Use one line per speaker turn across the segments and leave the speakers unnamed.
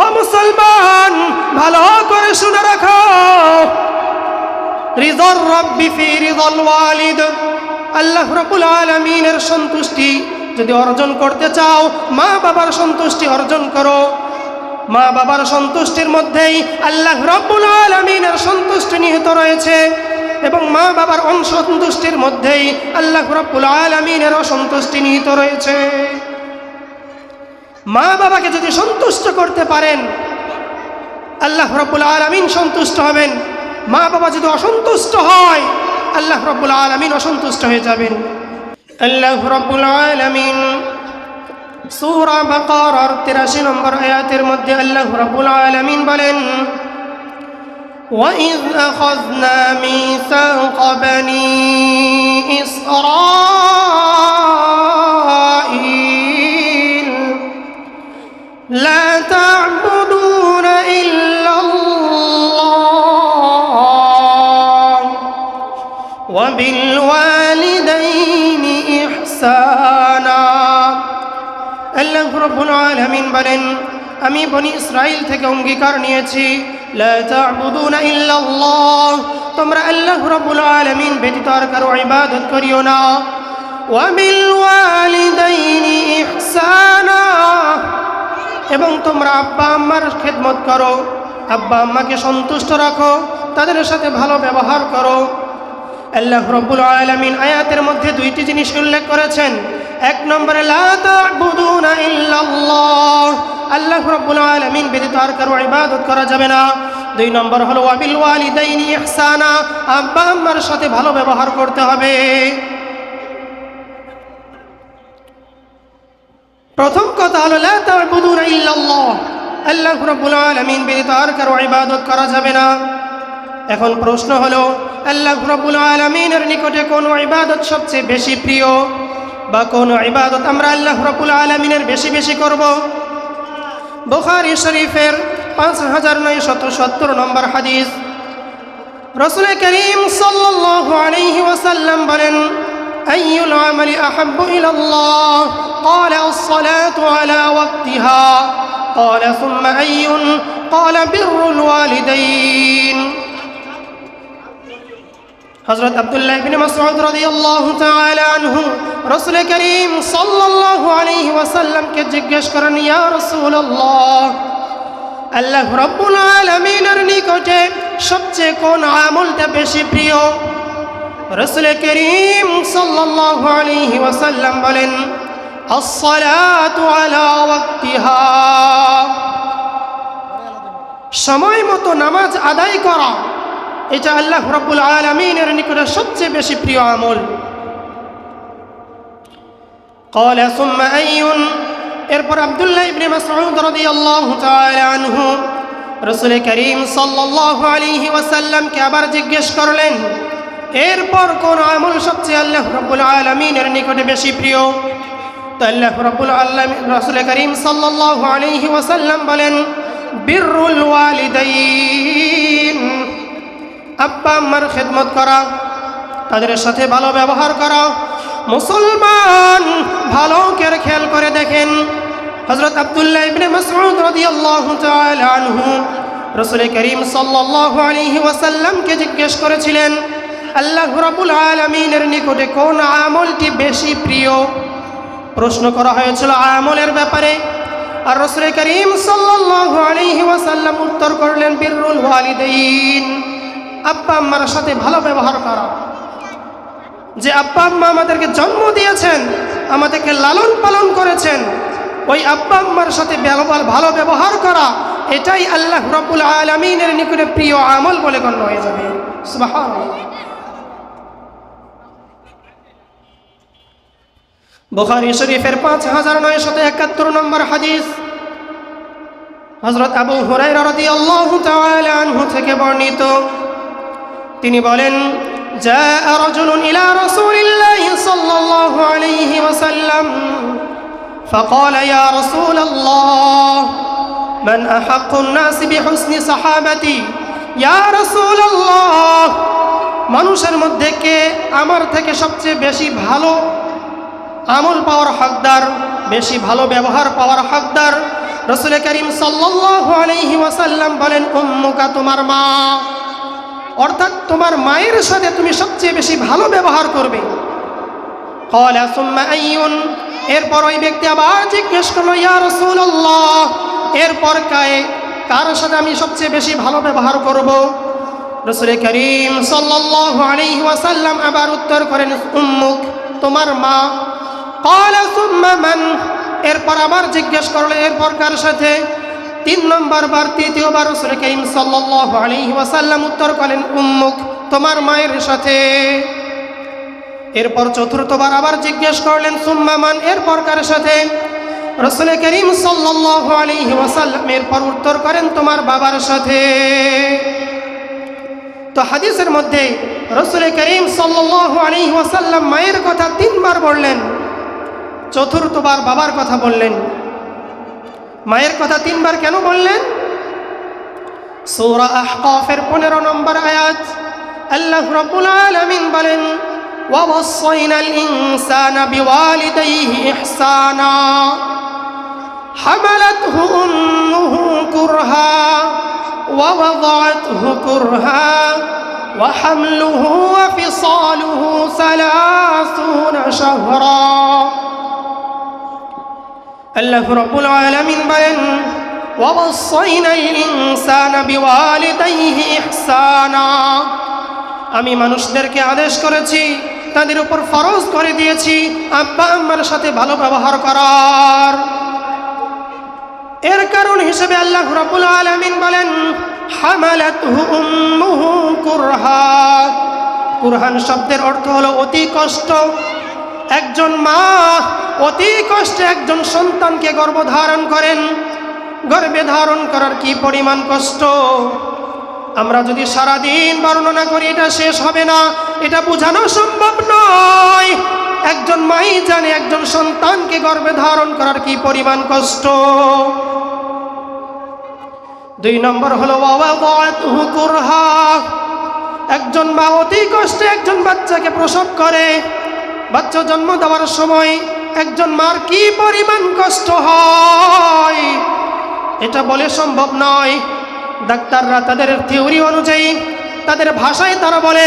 ও মুসলমান, ভালো করে শুনে রাখো। রিজর রব্বি ফি রিজল ওয়ালিদ, আল্লাহ রাব্বুল আলামিনের সন্তুষ্টি যদি অর্জন করতে চাও মা বাবার সন্তুষ্টি অর্জন করো। মা বাবার সন্তুষ্টির মধ্যেই আল্লাহ রাব্বুল আলামিনের সন্তুষ্টি নিহিত রয়েছে এবং মা বাবার অসন্তুষ্টির মধ্যেই আল্লাহ রাব্বুল আলামিনের অসন্তুষ্টি নিহিত রয়েছে। মা বাবাকে যদি সন্তুষ্ট করতে পারেন আল্লাহ রব্বুল আলমিন সন্তুষ্ট হবেন মা বাবা যদি অসন্তুষ্ট হয় আল্লাহ রব্বুল আলমিন অসন্তুষ্ট হয়ে যাবেন আল্লাহ রব্বুল আলমিন সূরা বাকারার 83 নম্বর আয়াতের মধ্যে আল্লাহ রাব্বুল আলামিন বলেন وَإِذْ أَخَذْنَا مِيثَاقَ بَنِي إِسْرَائِيلَ রব্বুল আলামিন বলেন, আমি বনি ইসরাইল থেকে অঙ্গীকার নিয়েছি তোমরা আল্লাহ রব্বুল আলামিন ব্যতীত আর কারও ইবাদত করিও না। এবং তোমরা আব্বা আম্মার খেদমত করো, আব্বা আম্মাকে সন্তুষ্ট রাখো, তাদের সাথে ভালো ব্যবহার করো। আল্লাহ রব্বুল আলামিন আয়াতের মধ্যে দুইটি জিনিস উল্লেখ করেছেন এক নম্বরে আল্লাহ রব্বুল আলামিন ব্যতীত আর কারও ইবাদত করা যাবে না। দুই নম্বর হলো ওয়াবিল ওয়ালিদাইনি ইহসানা। আব্বা আম্মার সাথে ভালো ব্যবহার করতে হবে। প্রথম কথা হলো আল্লাহ রাব্বুল আলামিন ব্যতীত আর কারও ইবাদত করা যাবে না। এখন প্রশ্ন হলো, আল্লাহ রাব্বুল আলামিনের নিকটে কোন ইবাদত সবচেয়ে বেশি প্রিয়? বা কোন ইবাদত আমরা আল্লাহ রাব্বুল আলামিনের বেশি বেশি করব বুখারী শরীফের পাঁচ হাজার নয়শত সত্তর নম্বর হাদিস রসুল করিম সাল্লাল্লাহু আলাইহি ওয়াসাল্লাম বলেন أي العمل أحب إلى الله قال الصلاة على وقتها قال ثم أي قال بر الوالدين হজরত আব্দুল্লাহ রাসূল করিম ওয়াসাল্লামকে জিজ্ঞেস করেন, ইয়া রাসূলুল্লাহ, আল্লাহ রাব্বুল আলামিনের নিকটে সবচেয়ে কোন আমলটা বেশি প্রিয়? রাসূল করিম সাল্লাল্লাহু আলাইহি ওয়াসাল্লাম বলেন সময় মতো নামাজ আদায় করা এটা আল্লাহ রব্বুল আলমিনের নিকটে সবচেয়ে বেশি প্রিয় আমল قال ثم أي এরপর আব্দুল্লাহ ইবনে মাসউদ রাদিয়াল্লাহু তাআলা আনহু রাসূল করিম সাল্লাল্লাহু আলাইহি ওয়াসাল্লামকে আবার জিজ্ঞেস করলেন এরপর কোন আমল সবচেয়ে আল্লাহ রাব্বুল আলামিনের নিকটে বেশি প্রিয় তো আল্লাহ রাব্বুল আলামিন রাসূল করিম সাল্লাল্লাহু আলাইহি ওয়াসাল্লাম বলেন বিররুল ওয়ালিদাইন আব্বা, আম্মার খেদমত করা, তাদের সাথে ভালো ব্যবহার করা। মুসলমান ভালো করে খেয়াল করে দেখেন? হজরত আবদুল্লাহ ইবনে মাসউদ রাদিয়াল্লাহু তাআলা আনহু রাসূল করিম সাল্লাল্লাহু আলাইহি জিজ্ঞেস করেছিলেন, আল্লাহ রাব্বুল আলামিনের নিকটে কোন আমলটি বেশি প্রিয়? প্রশ্ন করা হয়েছিল আমলের ব্যাপারে। আর রসুল করিম সাল্লাল্লাহু আলাইহি ওয়াসাল্লাম উত্তর করলেন বিররুল ওয়ালিদাইন। আব্বা আম্মার সাথে ভালো ব্যবহার করা। যে আব্বা আম্মা আমাদেরকে জন্ম দিয়েছেন, আমাদেরকে লালন পালন করেছেন, ওই আব্বা আম্মার সাথে ভালো ব্যবহার করা, এটাই আল্লাহ রব্বুল আলমিনের নিকটে প্রিয় আমল বলে গণ্য হয়ে যাবে। বুখারী শরীফের পাঁচ হাজার নয়শত একাত্তর নম্বর হাদিস। হজরত আবু হুরাইরা রাদিয়াল্লাহু তাআলা আনহু থেকে বর্ণিত তিনি বলেন جاء رجل إلى رسول الله صلى الله عليه وسلم فقال يا رسول الله من أحق الناس بحسن صحابتي يا رسول الله মানুষের মধ্যে কে আমার থেকে সবচেয়ে বেশি ভালো আমল পাওয়ার হকদার বেশি ভালো ব্যবহার পাওয়ার হকদার রসুল করিম সাল্লাল্লাহু আলাইহি ওয়াসাল্লাম বলেন উম্মুকা তোমার মা অর্থাৎ তোমার মায়ের সাথে তুমি সবচেয়ে বেশি ভালো ব্যবহার করবে। এরপর ওই ব্যক্তি আবার জিজ্ঞেস করল, ইয়া রাসূলুল্লাহ, এরপর কায়ে? কার সাথে আমি সবচেয়ে বেশি ভালো ব্যবহার করব? রসুল করিম ওয়াসাল্লাম আবার উত্তর করেন, উম্মুক, তোমার মা। কলা এরপর আবার জিজ্ঞেস করল, এরপর কার সাথে? তিন নম্বর বার তৃতীয়বার রসুল করিম সাল্লাল্লাহু আলাইহি ওয়াসাল্লাম উত্তর করেন উম্মুক, তোমার মায়ের সাথে। এরপর চতুর্থবার আবার জিজ্ঞেস করলেন সুম্মামান এরপর কার সাথে? রসুল করিম আলাইহি ওয়াসাল্লাম এরপর উত্তর করেন, তোমার বাবার সাথে। তো হাদিসের মধ্যে রসুল করিম আলাইহি ওয়াসাল্লাম মায়ের কথা তিনবার বললেন চতুর্থবার বাবার কথা বললেন। মায়ের কথা তিনবার কেন বললেন সূরা আহকাফের পনেরো নম্বর আয়াত আল্লাহ রাব্বুল আলামিন বলেন ووصينا الإنسان بوالديه إحسانا حملته أمه كرها ووضعته كرها وحمله وفصاله ثلاثون شهرا আল্লাহ রব্বুল بوالديه বলেন আমি মানুষদেরকে আদেশ করেছি, তাদের উপর ফরজ করে দিয়েছি, আব্বা আম্মার সাথে ভালো ব্যবহার করার। এর কারণ হিসেবে আল্লাহ রব্বুল আলমিন বলেন কুরহান শব্দের অর্থ হলো অতি কষ্ট একজন মা অতি কষ্টে একজন সন্তানকে গর্ভধারণ করেন। গর্ভে ধারণ করার কি পরিমাণ কষ্ট? আমরা যদি সারাদিন বর্ণনা করি, এটা শেষ হবে না, এটা বোঝানো সম্ভব নয়। একজন মাই জানে একজন সন্তানকে গর্ভে ধারণ করার কি পরিমাণ কষ্ট? দুই নম্বর হলো একজন মা অতি কষ্টে একজন বাচ্চাকে প্রসব করে। বাচ্চা জন্ম দেওয়ার সময় একজন মার কি পরিমাণ কষ্ট হয়? এটা বলে সম্ভব নয়। ডাক্তাররা তাদের থিওরি অনুযায়ী তাদের ভাষায় তারা বলে,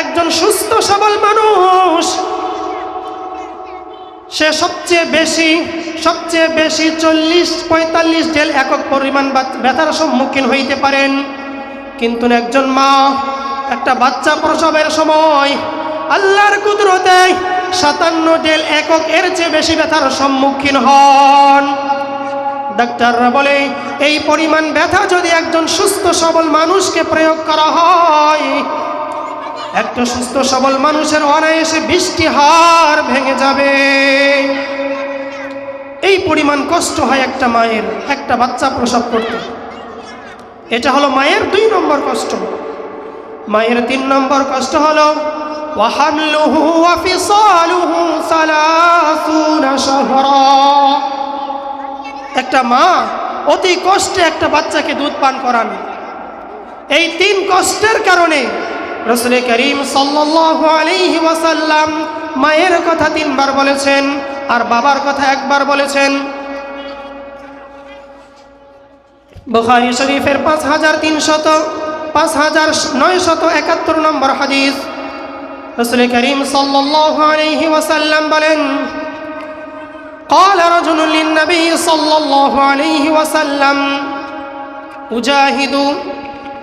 একজন সুস্থ, সবল মানুষ, সে সবচেয়ে বেশি সবচেয়ে বেশি চল্লিশ, পঁয়তাল্লিশ ডেল একক পরিমাণ ব্যথার সম্মুখীন হইতে পারেন। কিন্তু একজন মা, একটা বাচ্চা প্রসবের সময় আল্লাহর কুদরতে সাতান্ন ডেল একক এর চেয়ে বেশি ব্যথার সম্মুখীন হন। ডাক্তাররা বলে, এই পরিমাণ ব্যথা যদি একজন সুস্থ সবল মানুষকে প্রয়োগ করা হয়, একটা সুস্থ সবল মানুষের অনায়াসে বৃষ্টি হার ভেঙে যাবে। এই পরিমাণ কষ্ট হয় একটা মায়ের, একটা বাচ্চা প্রসব করতে। এটা হলো মায়ের দুই নম্বর কষ্ট। মায়ের তিন নম্বর কষ্ট হলো وحمله وفصاله ثلاثون شهرا একটা মা অতি কষ্টে একটা বাচ্চাকে দুধ পান করান এই তিন কষ্টের কারণে রসুল করিম সাল্লাল্লাহু আলাইহি ওয়াসাল্লাম মায়ের কথা তিনবার বলেছেন আর বাবার কথা একবার বলেছেন বুখারী শরীফের পাঁচ হাজার তিনশত পাঁচ হাজার নয়শত একাত্তর নম্বর হাদিস রসুল করিম সাল্লাল্লাহু আলাইহি ওয়াসাল্লাম বলেন قال رجل للنبي صلى الله عليه وسلم أجاهد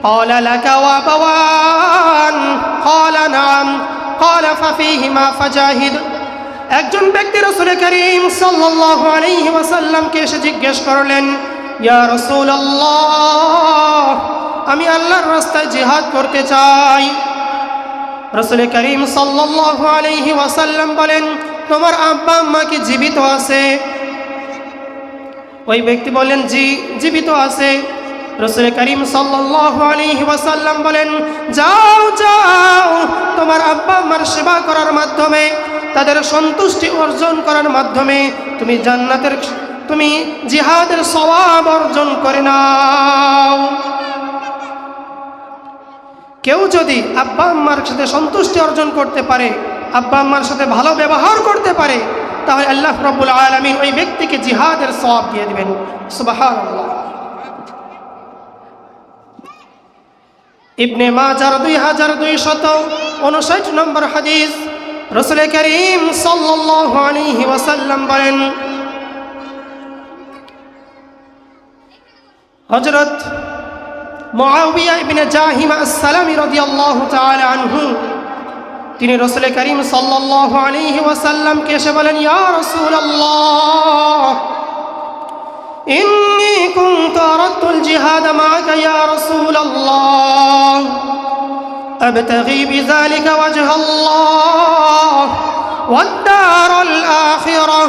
قال لك وابوان قال نعم قال ففيهما فجاهد একজন ব্যক্তি রসুল করিম সাল্লাল্লাহু আলাইহি ওয়াসাল্লামকে এসে জিজ্ঞেস করলেন ইয়া রাসূলুল্লাহ আমি আল্লাহর রাস্তায় জিহাদ করতে চাই রসুল করিম আলাইহি ওয়াসাল্লাম বলেন, তোমার আব্বা আম্মা কি জীবিত আছে? ওই ব্যক্তি বলেন জি, জীবিত আছে। রসুল করিম ওয়াসাল্লাম বলেন, যাও যাও, তোমার আব্বা আম্মার সেবা করার মাধ্যমে, তাদের সন্তুষ্টি অর্জন করার মাধ্যমে তুমি জান্নাতের, তুমি জিহাদের সওয়াব অর্জন করে নাও। কেউ যদি আব্বা আম্মার সাথে সন্তুষ্টি অর্জন করতে পারে, আব্বা আম্মার সাথে ভালো ব্যবহার করতে পারে, তাহলে আল্লাহ রব্বুল আলমিন ওই ব্যক্তিকে জিহাদের সব দিয়ে দেবেন। সুবাহান ইবনে মাজার দুই হাজার দুই শত উনষাট নম্বর হাদিস রসুল করিম ওয়াসাল্লাম বলেন হজরত মুআবিয়া ইবনে জাহিমা আসসালামি রাদিয়াল্লাহু তাআলা আনহু তিনি রসুল করিম সাল্লাল্লাহু আলাইহি ওয়াসাল্লামকে এসে বলেন ইয়া রাসূলুল্লাহ إني كنت أردت الجهاد معك يا رسول الله أبتغي بذلك وجه الله والدار الآخرة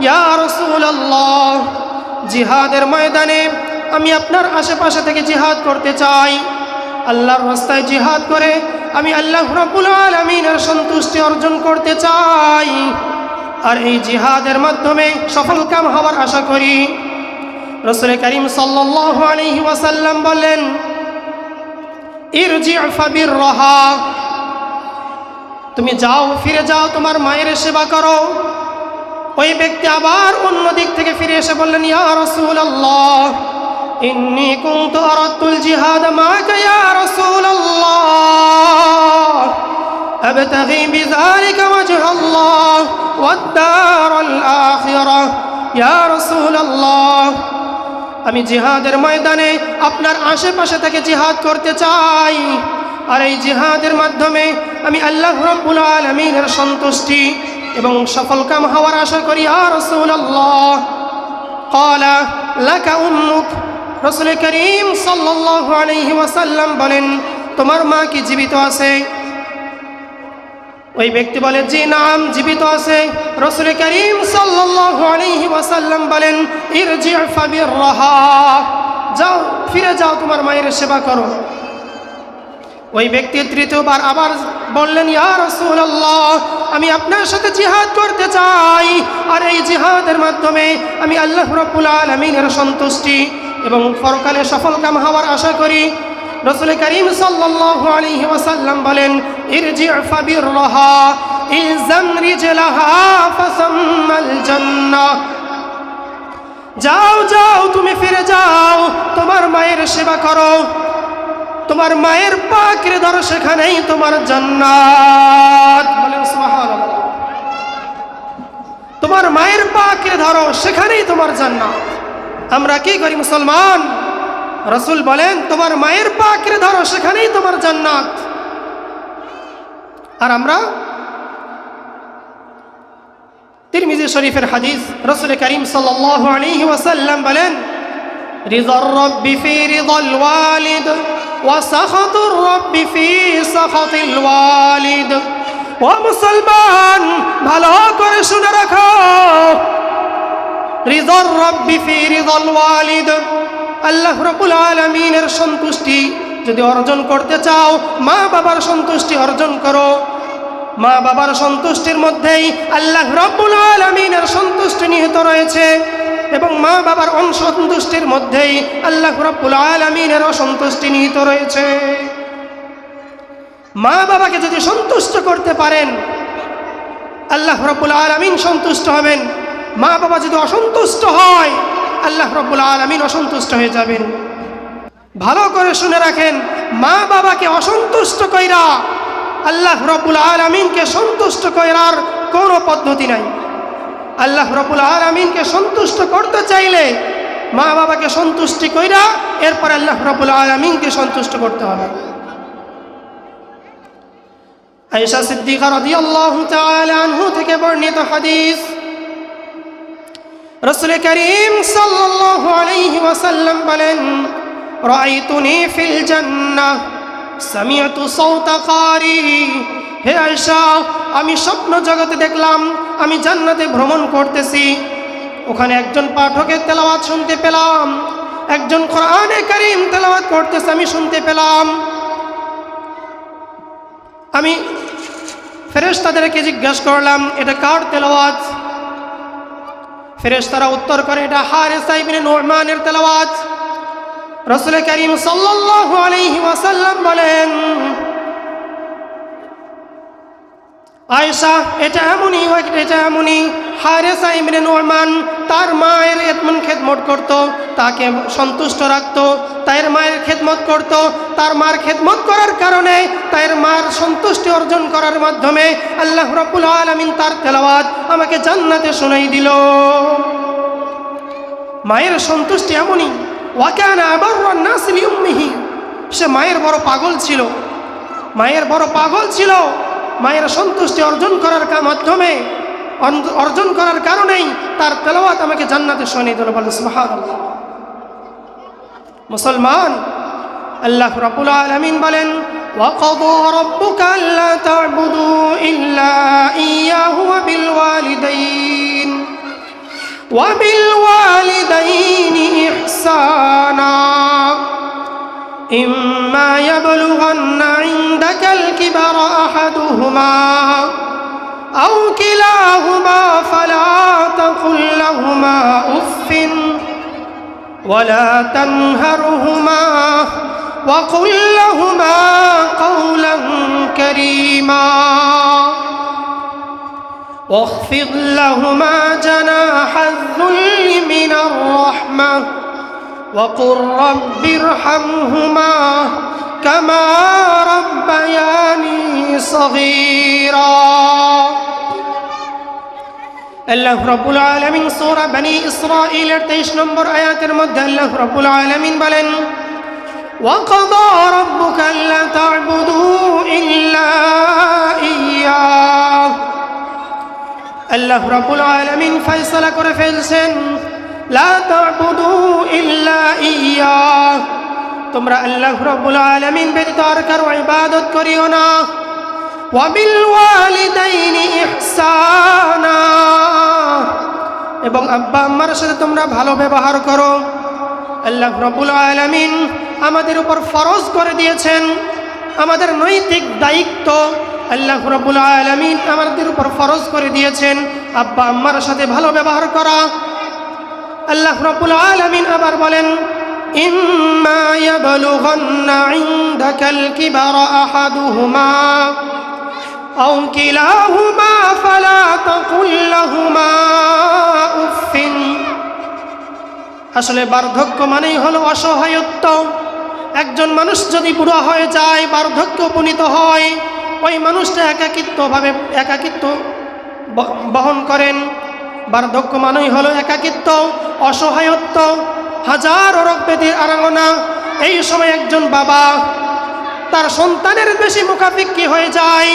يا رسول الله জিহাদের ময়দানে আমি আপনার আশেপাশে থেকে জিহাদ করতে চাই। আল্লাহর রাস্তায় জিহাদ করে আমি আল্লাহ রব্বুল আলমিনের সন্তুষ্টি অর্জন করতে চাই। আর এই জিহাদের মাধ্যমে সফল কাম হওয়ার আশা করি। রসুল করিম সাল্লাল্লাহু আলাইহি ওয়াসাল্লাম ফাবির রহা তুমি যাও, ফিরে যাও, তোমার মায়ের সেবা করো। ওই ব্যক্তি আবার অন্য দিক থেকে ফিরে এসে বললেন, ইয়া রাসূলুল্লাহ ইন্নী কুনতু আরাদতুল জিহাদ মাকা ইয়া রাসূলুল্লাহ أبتغي بذلك وجه الله والدار الآخرة يا رسول الله আমি জিহাদের ময়দানে আপনার আশেপাশে থেকে জিহাদ করতে চাই আর এই জিহাদের মাধ্যমে আমি আল্লাহ রব্বুল আলমিনের সন্তুষ্টি এবং সফল কাম হওয়ার আশা করি আর রসুল্লাহ কলা লাকা উম্মুক রসুল করিম ওয়াসাল্লাম বলেন, তোমার মা কি জীবিত আছে? ওই ব্যক্তি বলে, জি, নাম, জীবিত আছে। রসুল করিম ওয়াসাল্লাম বলেন যাও, ফিরে যাও, তোমার মায়ের সেবা করো। ওই ব্যক্তি তৃতীয়বার আবার বললেন, ইয়া রাসূলুল্লাহ, আমি আপনার সাথে জিহাদ করতে চাই। আর এই জিহাদের মাধ্যমে আমি আল্লাহ রাব্বুল আলামিনের সন্তুষ্টি। এবং পরকালে সফল কাম হওয়ার আশা করি রসুল করিম ওয়াসাল্লাম বলেন, ইরজি যাও যাও, তুমি ফিরে যাও, তোমার মায়ের সেবা করো। তোমার মায়ের পাকরে ধরো সেখানেই তোমার জান্নাত। বলেন তোমার মায়ের পাকরে ধরো, সেখানেই তোমার জান্নাত। আমরা কি করি মুসলমান? রসুল বলেন, তোমার মায়ের পাকরে ধরো, সেখানেই তোমার জান্নাত। আর আমরা? তিরমিজি শরীফের হাদিস, রসুল করিম ওয়াসাল্লাম বলেন ওয়া ও মুসলমান, ভালো করে শুনে রাখো। রিজার রব্বি ফি রিদাল ওয়ালিদ। আল্লাহ রাব্বুল আলামিনের সন্তুষ্টি যদি অর্জন করতে চাও মা বাবার সন্তুষ্টি অর্জন করো। মা বাবার সন্তুষ্টির মধ্যেই আল্লাহ রব্বুল আলমিনের সন্তুষ্টি নিহিত রয়েছে এবং মা বাবার অসন্তুষ্টির মধ্যেই আল্লাহ রব্বুল আলমিনের অসন্তুষ্টি নিহিত রয়েছে। মা বাবাকে যদি সন্তুষ্ট করতে পারেন, আল্লাহ রব্বুল আলমিন সন্তুষ্ট হবেন। মা বাবা যদি অসন্তুষ্ট হয়, আল্লাহ রব্বুল আলমিন অসন্তুষ্ট হয়ে যাবেন। ভালো করে শুনে রাখেন, মা বাবাকে অসন্তুষ্ট কইরা, আল্লাহ রবুল আলমিনকে সন্তুষ্ট করার কোনো পদ্ধতি নাই। আল্লাহ রবুল আলমিনকে সন্তুষ্ট করতে চাইলে, মা বাবাকে সন্তুষ্টি কইরা, এরপর আল্লাহ রবুল আলমিনকে সন্তুষ্ট করতে হবে। আয়েশা সিদ্দিকা রাদিয়াল্লাহু তাআলা আনহু থেকে বর্ণিত হাদিস রাসূল করিম আলাইহি ওয়াসাল্লাম বলেন, রাআইতুনি ফিল জান্নাহ সামিয়াতু সাউতা কারি। হে আয়েশা, আমি স্বপ্ন জগতে দেখলাম, আমি জান্নাতে ভ্রমণ করতেছি। ওখানে একজন পাঠকের তেলাওয়াত শুনতে পেলাম, একজন কোরআনে কারীম তেলাওয়াত করতেছে, আমি শুনতে পেলাম। আমি ফেরেশতাদেরকে জিজ্ঞাসা করলাম, এটা কার তেলাওয়াত? ফেরেশতারা উত্তর করে এটা হারে সাইবিনে নোরমানের তেলাওয়াজ রসুল করিম সাল্লাহ আলহিম বলেন আয়েশা, এটা এমনই এটা এমনই। হারেসা ইমরে নোরমান তার মায়ের এতমন খেদমত করত, তাকে সন্তুষ্ট রাখত তার মায়ের খেদমত করত, তার মার খেদমত করার কারণে তার মার সন্তুষ্টি অর্জন করার মাধ্যমে আল্লাহ রব্বুল আলমিন তার তেলাওয়াত আমাকে জান্নাতে শোনাই দিল। মায়ের সন্তুষ্টি এমনই ওয়াকানা আবার নাসিলি উম্মিহি, সে মায়ের বড় পাগল ছিল। মায়ের বড় পাগল ছিল। মায়ের সন্তুষ্টি অর্জন করার কা- মাধ্যমে অন- অর্জন করার কারণেই তার তেলাওয়াত আমাকে জান্নাতে শোনিয়ে দিল বলে সুবহানাল্লাহ মুসলমান আল্লাহ রাব্বুল আলামিন বলেন وقضى ربك ألا تعبدوا إلا إياه وبالوالدين وبالوالدين إحسانا إما يبلغن عندك الكبر أحدهما أو كلاهما فلا تقل لهما أف ولا تنهرهما وقل لهما قولا كريما واخفض لهما جناح الذل من الرحمة وقل رب ارحمهما كما ربياني صغيرا আল্লাহ রব্বুল আলমিন সৌরা বানি ইসরাইলের তেইশ নম্বর আয়াতের মধ্যে আল্লাহ রব্বুল আলমিন বলেন وقضى ربك ألا تعبدوا إلا إياه আল্লাহ রব্বুল আলমিন ফয়সলা করে ফেলছেন তোমরা আল্লাহ রব্বুল আলমিন ব্যতীত আর কারও ইবাদত করিও না। এবং আব্বা আম্মার সাথে তোমরা ভালো ব্যবহার করো। আল্লাহ রব্বুল আলামিন আমাদের উপর ফরজ করে দিয়েছেন। আমাদের নৈতিক দায়িত্ব আল্লাহ রব্বুল আলামিন আমাদের উপর ফরজ করে দিয়েছেন। আব্বা আম্মার সাথে ভালো ব্যবহার করা। আল্লাহ রব্বুল আলামিন আবার বলেন ইম্মা ইয়াবলুগান্না ইনদাকাল কিবারা আহাদুহুমা أو كلاهما فلا تقل لهما أف আসলে বার্ধক্য মানেই হলো অসহায়ত্ব একজন মানুষ যদি বুড়ো হয়ে যায় বার্ধক্য উপনীত হয় ওই মানুষটা একাকিত্বভাবে একাকিত্ব ব- বহন করেন বার্ধক্য মানেই হলো একাকিত্ব, অসহায়ত্ব, হাজারো রোগ ব্যাধির আরাঙনা। এই সময় একজন বাবা তার সন্তানের বেশি মুখাপিক্ষি হয়ে যায়।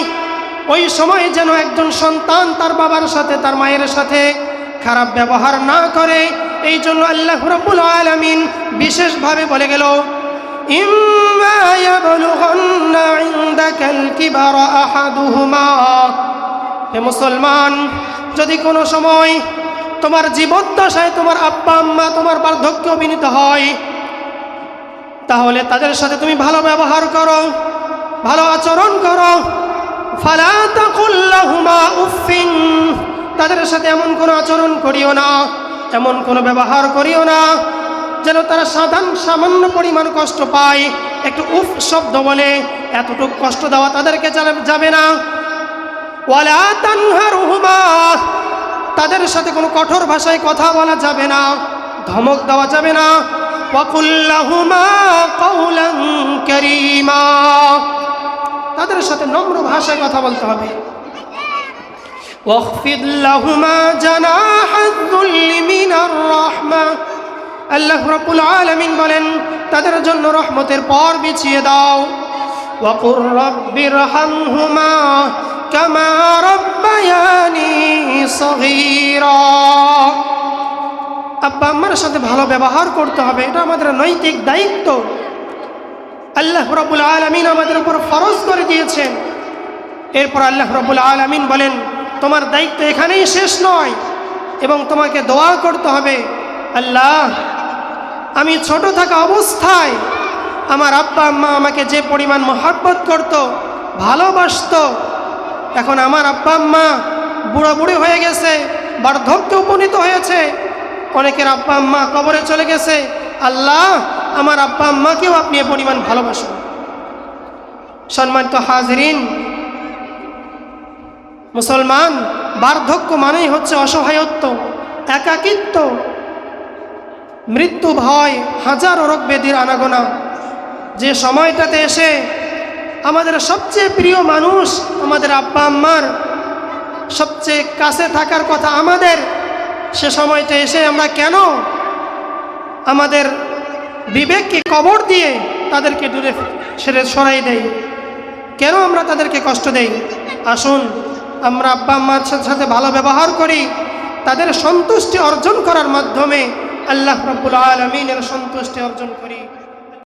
ওই সময় যেন একজন সন্তান তার বাবার সাথে, তার মায়ের সাথে খারাপ ব্যবহার না করে। এই জন্য আল্লাহ রব্বুল আলামিন বিশেষভাবে বলে গেল হে মুসলমান যদি কোনো সময় তোমার জীবদ্দশায় তোমার আব্বা, আম্মা তোমার বার্ধক্য বিনীত হয়, তাহলে তাদের সাথে তুমি ভালো ব্যবহার করো, ভালো আচরণ করো। উফিন তাদের সাথে এমন কোনো আচরণ করিও না, এমন কোনো ব্যবহার করিও না, যেন তারা সাধারণ, সামান্য পরিমাণ কষ্ট পায়। একটু উফ শব্দ বলে এতটুকু কষ্ট দেওয়া তাদেরকে যাবে না। ওয়ালা তানহারুহুমা তাদের সাথে কোনো কঠোর ভাষায় কথা বলা যাবে না ধমক দেওয়া যাবে না ওয়াকুল্লাহুমা কওলান কারীমা তাদের সাথে নম্র ভাষায় কথা বলতে হবে واخفض لهما جناح الذل من الرحمة আল্লাহ রব্বুল আলামিন বলেন তাদের জন্য রহমতের পর বিছিয়ে দাও وقل رب ارحمهما كما ربياني صغيرا আব্বা আম্মার সাথে ভালো ব্যবহার করতে হবে এটা আমাদের নৈতিক দায়িত্ব আল্লাহ রবুল আলমিন আমাদের উপর ফরজ করে দিয়েছেন এরপর আল্লাহ রবুল আলমিন বলেন তোমার দায়িত্ব এখানেই শেষ নয় এবং তোমাকে দোয়া করতে হবে আল্লাহ আমি ছোট থাকা অবস্থায় আমার আব্বা আম্মা আমাকে যে পরিমাণ মহাব্বত করত ভালোবাসতো এখন আমার আব্বা আম্মা বুড়ো বুড়ি হয়ে গেছে, বার্ধক্যে উপনীত হয়েছে। অনেকের আব্বা আম্মা কবরে চলে গেছে। আল্লাহ, আমার আব্বা আম্মাকেও আপনি এ পরিমাণ ভালোবাসুন। সম্মানিত হাজরিন, মুসলমান, বার্ধক্য মানেই হচ্ছে অসহায়ত্ব, একাকিত্ব, মৃত্যু ভয়, হাজারো রোগ ব্যাধির আনাগোনা। যে সময়টাতে এসে আমাদের সবচেয়ে প্রিয় মানুষ আমাদের আব্বা, আম্মার সবচেয়ে কাছে থাকার কথা আমাদের। সে সময়টা এসে আমরা কেন আমাদের বিবেককে কবর দিয়ে তাদেরকে দূরে সেরে সরাই দেই? কেন আমরা তাদেরকে কষ্ট দেই? আসুন, আমরা আব্বা, আম্মার সাথে সাথে ভালো ব্যবহার করি। তাদের সন্তুষ্টি অর্জন করার মাধ্যমে আল্লাহ রব্বুল আলমিনের সন্তুষ্টি অর্জন করি।